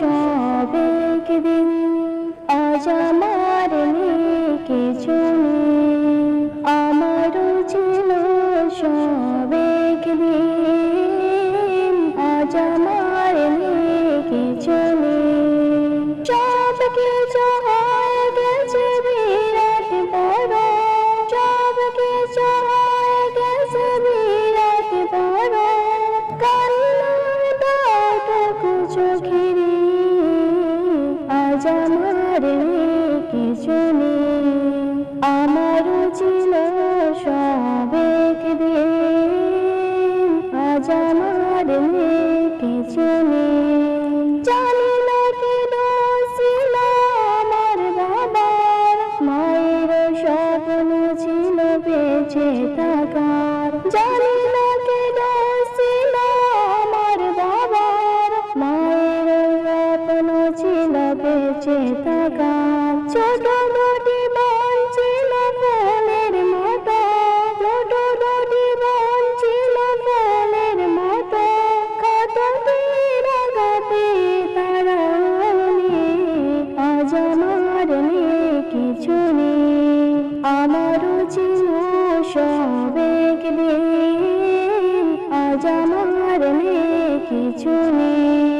সব একদিন আজ আমার কিছু নেই আমারও ছিল সব একদিন আজ আমার আজ আমার কিছু নেই। আমারও ছিল সব একদিন। আজ আমার কিছু নেই। জানি না কি ছিল আমার বাবার। মায়ের স্বপ্ন ছিল বেঁচে থাকার। জানি না ছোট দুটি বোন মতো। ছোট দুটি মতো। কত তারা আজ আমার নেই, কিছু নেই। আমারও ছিল সব একদিন। আজ আমার নেই, কিছু নেই।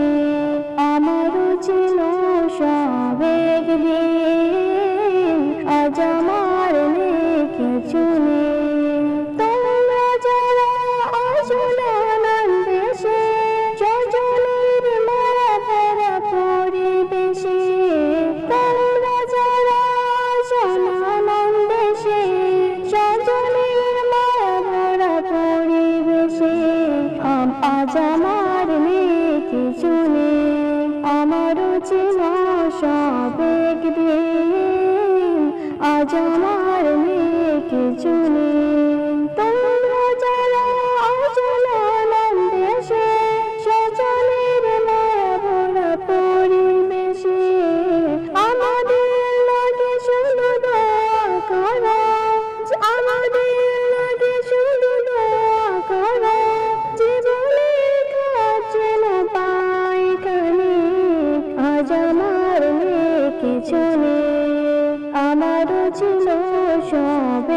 নেই তোমরা যারা অজনানন্দেশে স্বজনের মায়া ভরা পরিবেশে, তোমরা যারা অজনানন্দেশে স্বজনের মায়া ভরা পরিবেশে আজ আমার আমারও ছিল সব একদিন, আজ আমার কিছু নেই তোমরা যারা অজনানন্দেশে স্বজনের মায়া ভরা পরিবেশে আমাদের লাগে শুধু দোয়া করো আমাদের লাগে শুধু করো আমার ছিল সব